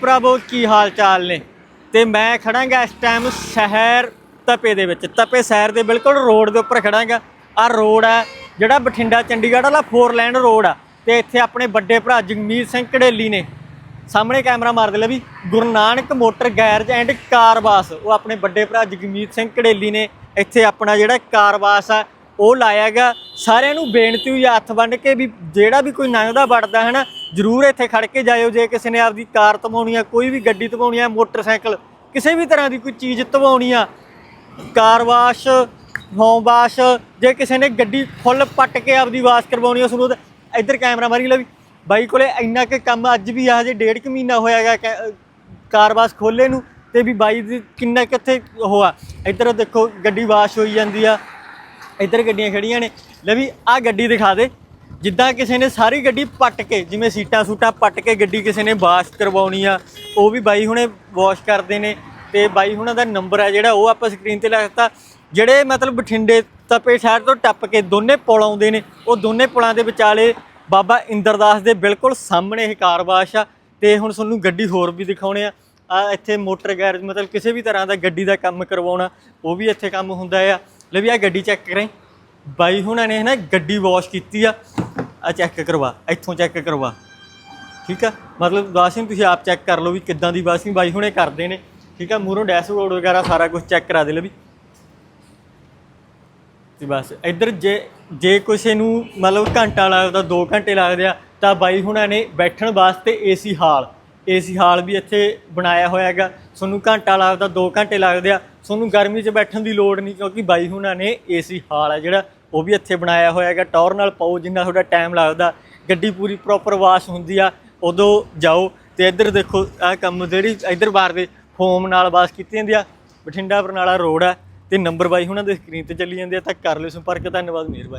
ਭਰਾਵੋ ਕੀ ਹਾਲ ਚਾਲ ਨੇ? ਤੇ ਮੈਂ ਖੜਾਂਗਾ ਇਸ ਟਾਈਮ ਸ਼ਹਿਰ ਤਪੇ ਦੇ ਵਿੱਚ। ਤਪੇ ਸ਼ਹਿਰ ਦੇ ਬਿਲਕੁਲ ਰੋਡ ਦੇ ਉੱਪਰ ਖੜਾਂਗਾ। ਆ ਰੋਡ ਹੈ ਜਿਹੜਾ ਬਠਿੰਡਾ, ਚੰਡੀਗੜ੍ਹ ਵਾਲਾ 4 ਲਾਈਨ ਰੋਡ ਆ। ਤੇ ਇੱਥੇ ਆਪਣੇ ਵੱਡੇ ਭਰਾ ਜਗਮੀਤ ਸਿੰਘ ਕੜੇਲੀ ਨੇ। ਸਾਹਮਣੇ ਕੈਮਰਾ ਮਾਰ ਦੇ ਲੈ ਵੀ, Guru Nanak motor garage and car wash ਉਹ ਆਪਣੇ ਵੱਡੇ ਭਰਾ ਜਗਮੀਤ ਸਿੰਘ ਕੜੇਲੀ ਨੇ ਇੱਥੇ ਆਪਣਾ ਜਿਹੜਾ ਕਾਰਵਾਸ ਆ ਉਹ ਲਾਇਆਗਾ। ਸਾਰਿਆਂ ਨੂੰ ਬੇਨਤੀ ਹੋਈ ਆ ਹੱਥ ਵੰਡ ਕੇ ਵੀ ਜਿਹੜਾ ਵੀ ਕੋਈ ਲੰਘਦਾ ਵੜਦਾ ਹੈ ਨਾ ਜਰੂਰ ਇੱਥੇ ਖੜ ਕੇ ਜਾਇਓ ਜੇ ਕਿਸੇ ਨੇ ਆਪਦੀ ਕਾਰ ਧਵਾਉਣੀ ਆ, ਕੋਈ ਵੀ ਗੱਡੀ ਧਵਾਉਣੀ ਆ, ਮੋਟਰਸਾਈਕਲ, ਕਿਸੇ ਵੀ ਤਰ੍ਹਾਂ ਦੀ ਕੋਈ ਚੀਜ਼ ਧਵਾਉਣੀ ਆ। ਕਾਰ ਵਾਸ਼ ਹੋਮ ਵਾਸ਼ ਜੇ ਕਿਸੇ ਨੇ ਗੱਡੀ ਫੁੱਲ ਪੱਟ ਕੇ ਆਪਦੀ ਵਾਸ਼ ਕਰਵਾਉਣੀ ਆ, ਉਸ ਨੂੰ ਇੱਧਰ ਕੈਮਰਾ ਮਾਰੀ ਲੈ ਵੀ। ਬਾਈ ਕੋਲੇ ਇੰਨਾ ਕਿ ਕੰਮ ਅੱਜ ਵੀ ਆ ਜੇ ਡੇਢ ਕੁ ਮਹੀਨਾ ਹੋਇਆਗਾ ਕਾਰ ਵਾਸ਼ ਖੋਲੇ ਨੂੰ ਤੇ ਵੀ ਬਾਈ ਦੀ ਕਿੰਨਾ ਕਿੱਥੇ ਉਹ ਆ। ਇੱਧਰ ਦੇਖੋ ਗੱਡੀ ਵਾਸ਼ ਹੋਈ ਜਾਂਦੀ ਆ। ਇੱਧਰ ਗੱਡੀਆਂ ਖੜੀਆਂ ਨੇ। ਲੈ ਵੀ ਆ ਗੱਡੀ ਦਿਖਾ ਦੇ। ਜਿੱਦਾਂ ਕਿਸੇ ਨੇ ਸਾਰੀ ਗੱਡੀ ਪੱਟ ਕੇ, ਜਿਵੇਂ ਸੀਟਾਂ ਸੂਟਾਂ ਪੱਟ ਕੇ ਗੱਡੀ ਕਿਸੇ ਨੇ ਵਾਸ਼ ਕਰਵਾਉਣੀ ਆ, ਉਹ ਵੀ ਬਾਈ ਹੁਣੇ ਵਾਸ਼ ਕਰਦੇ ਨੇ ਤੇ ਬਾਈ ਹੁਣਾਂ ਦਾ ਨੰਬਰ ਆ ਜਿਹੜਾ, ਉਹ ਆਪਾਂ ਸਕਰੀਨ ਤੇ ਲਿਖਤਾ ਜਿਹੜੇ ਮਤਲਬ ਬਠਿੰਡੇ ਤਪੇ ਸ਼ਹਿਰ ਤੋਂ ਟੱਪ ਕੇ ਦੋਨੇ ਪੁਲ ਆਉਂਦੇ ਨੇ, ਉਹ ਦੋਨੇ ਪੁਲਾਂ ਦੇ ਵਿਚਾਲੇ ਬਾਬਾ ਇੰਦਰਦਾਸ ਦੇ ਬਿਲਕੁਲ ਸਾਹਮਣੇ ਇਹ ਕਾਰਵਾਸ਼ ਆ ਤੇ ਹੁਣ ਤੁਹਾਨੂੰ ਗੱਡੀ ਹੋਰ ਵੀ ਦਿਖਾਉਣੇ ਆ। ਆ ਇੱਥੇ ਮੋਟਰ ਗੈਰੇਜ ਮਤਲਬ ਕਿਸੇ ਵੀ ਤਰ੍ਹਾਂ ਦਾ ਗੱਡੀ ਦਾ ਕੰਮ ਕਰਵਾਉਣਾ, ਉਹ ਵੀ ਇੱਥੇ ਕੰਮ ਹੁੰਦਾ ਆ। ਲੈ ਵੀ ਆ ਗੱਡੀ ਚੈੱਕ ਕਰੇ ਬਾਈ ਹੁਣਾਂ ਨੇ ਨਾ ਗੱਡੀ ਵਾਸ਼ ਕੀਤੀ ਆ। ਆ ਚੈੱਕ ਕਰਵਾ, ਇੱਥੋਂ ਚੈੱਕ ਕਰਵਾ। ਠੀਕ ਆ? ਮਤਲਬ ਵਾਸ਼ਿੰਗ ਤੁਸੀਂ ਆਪ ਚੈੱਕ ਕਰ ਲਓ ਵੀ ਕਿੱਦਾਂ ਦੀ ਵਾਸ਼ਿੰਗ, ਬਾਈ ਹੁਣੇ ਕਰਦੇ ਨੇ। ਠੀਕ ਆ? ਮੂਹਰੋਂ ਡੈਸ਼ਬੋਰਡ ਵਗੈਰਾ ਸਾਰਾ ਕੁਝ ਚੈੱਕ ਕਰਾ ਦੇ ਲੈ ਵੀ। ਤੇ ਬਸ, ਇੱਧਰ ਜੇ ਜੇ ਕਿਸੇ ਨੂੰ ਮਤਲਬ ਘੰਟਾ ਲੱਗਦਾ 2 ਘੰਟੇ ਲੱਗਦੇ ਆ, ਤਾਂ ਬਾਈ ਹੁਣਾਂ ਨੇ ਬੈਠਣ ਵਾਸਤੇ ਏਸੀ ਹਾਲ। ਏਸੀ ਹਾਲ ਵੀ ਇੱਥੇ ਬਣਾਇਆ ਹੋਇਆ ਹੈਗਾ। ਤੁਹਾਨੂੰ ਘੰਟਾ ਲੱਗਦਾ 2 ਘੰਟੇ ਲੱਗਦੇ ਆ। ਤੁਹਾਨੂੰ ਗਰਮੀ 'ਚ ਬੈਠਣ ਦੀ ਲੋੜ ਨਹੀਂ, ਕਿਉਂਕਿ ਬਾਈ ਹੁਣਾਂ ਨੇ ਏਸੀ ਹਾਲ ਆ ਜਿਹੜਾ, ਉਹ ਵੀ ਇੱਥੇ ਬਣਾਇਆ ਹੋਇਆ ਹੈਗਾ। ਟੌਰ ਨਾਲ ਪਾਓ, ਜਿੰਨਾ ਤੁਹਾਡਾ ਟਾਈਮ ਲੱਗਦਾ। ਗੱਡੀ ਪੂਰੀ ਪ੍ਰੋਪਰ ਵਾਸ਼ ਹੁੰਦੀ ਆ, ਉਦੋਂ ਜਾਓ। ਤੇ ਇੱਧਰ ਦੇਖੋ ਆਹ ਕੰਮ ਜਿਹੜੀ ਇੱਧਰ ਬਾਹਰ ਦੇ ਫੋਮ ਨਾਲ ਵਾਸ਼ ਕੀਤੀ ਜਾਂਦੀ ਆ, ਬਠਿੰਡਾ ਬਰਨਾਲਾ ਰੋਡ ਆ, ਤੇ ਨੰਬਰ ਬਾਈ ਹੁਣਾਂ ਦੇ ਸਕਰੀਨ ਤੇ ਚੱਲੀ ਜਾਂਦੇ ਆ। ਤਾਂ ਕਰ ਲਿਓ ਸੰਪਰਕ, ਧੰਨਵਾਦ, ਮਿਹਰਬਾਨੀ।